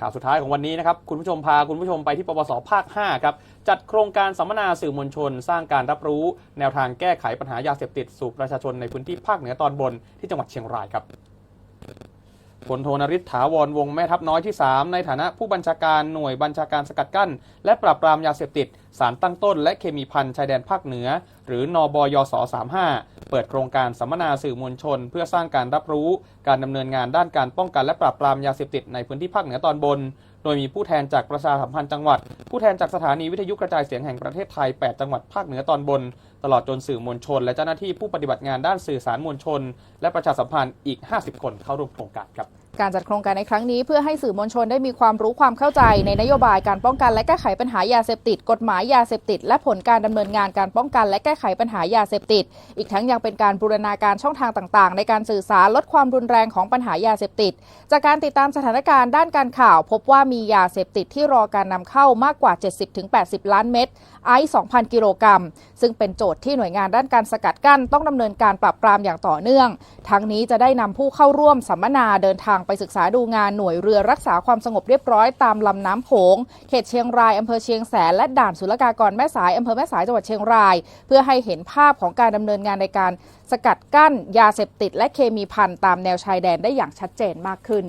ข่าวสุดท้ายของวันนี้นะครับ คุณผู้ชมพาคุณผู้ชมไปที่ปปสภาค 5 ครับ จัดโครงการสัมมนาสื่อมวลชน สร้างการรับรู้ แนวทางแก้ไขปัญหายาเสพติดสู่ประชาชนในพื้นที่ภาคเหนือตอนบนที่จังหวัดเชียงรายครับพลโทนริศถาวรวงแม่ทัพน้อยที่ 3 ในฐานะผู้บัญชาการหน่วยบัญชาการสกัดกั้น และปราบปรามยาเสพติด สารตั้งต้นและเคมีพันชายแดนภาคเหนือ หรือนบยส35 เปิดโครงการสัมมนาสื่อมวลชน เพื่อสร้างการรับรู้ การดำเนินงานด้านการป้องกันและปราบปรามยาเสพติดในพื้นที่ภาคเหนือตอนบน โดยมีผู้แทนจากประชาสัมพันธ์จังหวัด ผู้แทนจากสถานีวิทยุกระจายเสียงแห่งประเทศไทย 8 จังหวัดภาคเหนือตอนบน ตลอดจนสื่อมวลชน และเจ้าหน้าที่ผู้ปฏิบัติงานด้านสื่อสารมวลชน และประชาสัมพันธ์อีก 50 คนเข้าร่วมโครงการครับ การจัดโครงการในครั้งนี้เพื่อให้สื่อมวลชนได้มีความรู้ความเข้าใจในนโยบายการป้องกันและแก้ไขปัญหายาเสพติด กฎหมายยาเสพติด และผลการดำเนินงานการป้องกันและแก้ไขปัญหายาเสพติด อีกทั้งยังเป็นการบูรณาการช่องทางต่างๆ ในการสื่อสารลดความรุนแรงของปัญหายาเสพติด จากการติดตามสถานการณ์ด้านการข่าว พบว่ามียาเสพติดที่รอการนำเข้ามากกว่า 70-80 ล้านเม็ดไอซ์2,000 กิโลกรัม ซึ่งเป็นโจทย์ที่หน่วยงานด้านการสกัดกั้น ต้องดำเนินการปราบปรามอย่างต่อเนื่อง ทั้งนี้จะได้นำผู้เข้าร่วมสัมมนาเดินทางไปศึกษาดูงานหน่วยเรือรักษาความสงบเรียบร้อยตามลำน้ำโขง เขตเชียงรายอำเภอเชียงแสนและด่านศุลกากรแม่สายอำเภอแม่สายจังหวัดเชียงราย เพื่อให้เห็นภาพของการดำเนินงานในการสกัดกั้นยาเสพติด และเคมีพันตามแนวชายแดนได้อย่างชัดเจนมากขึ้น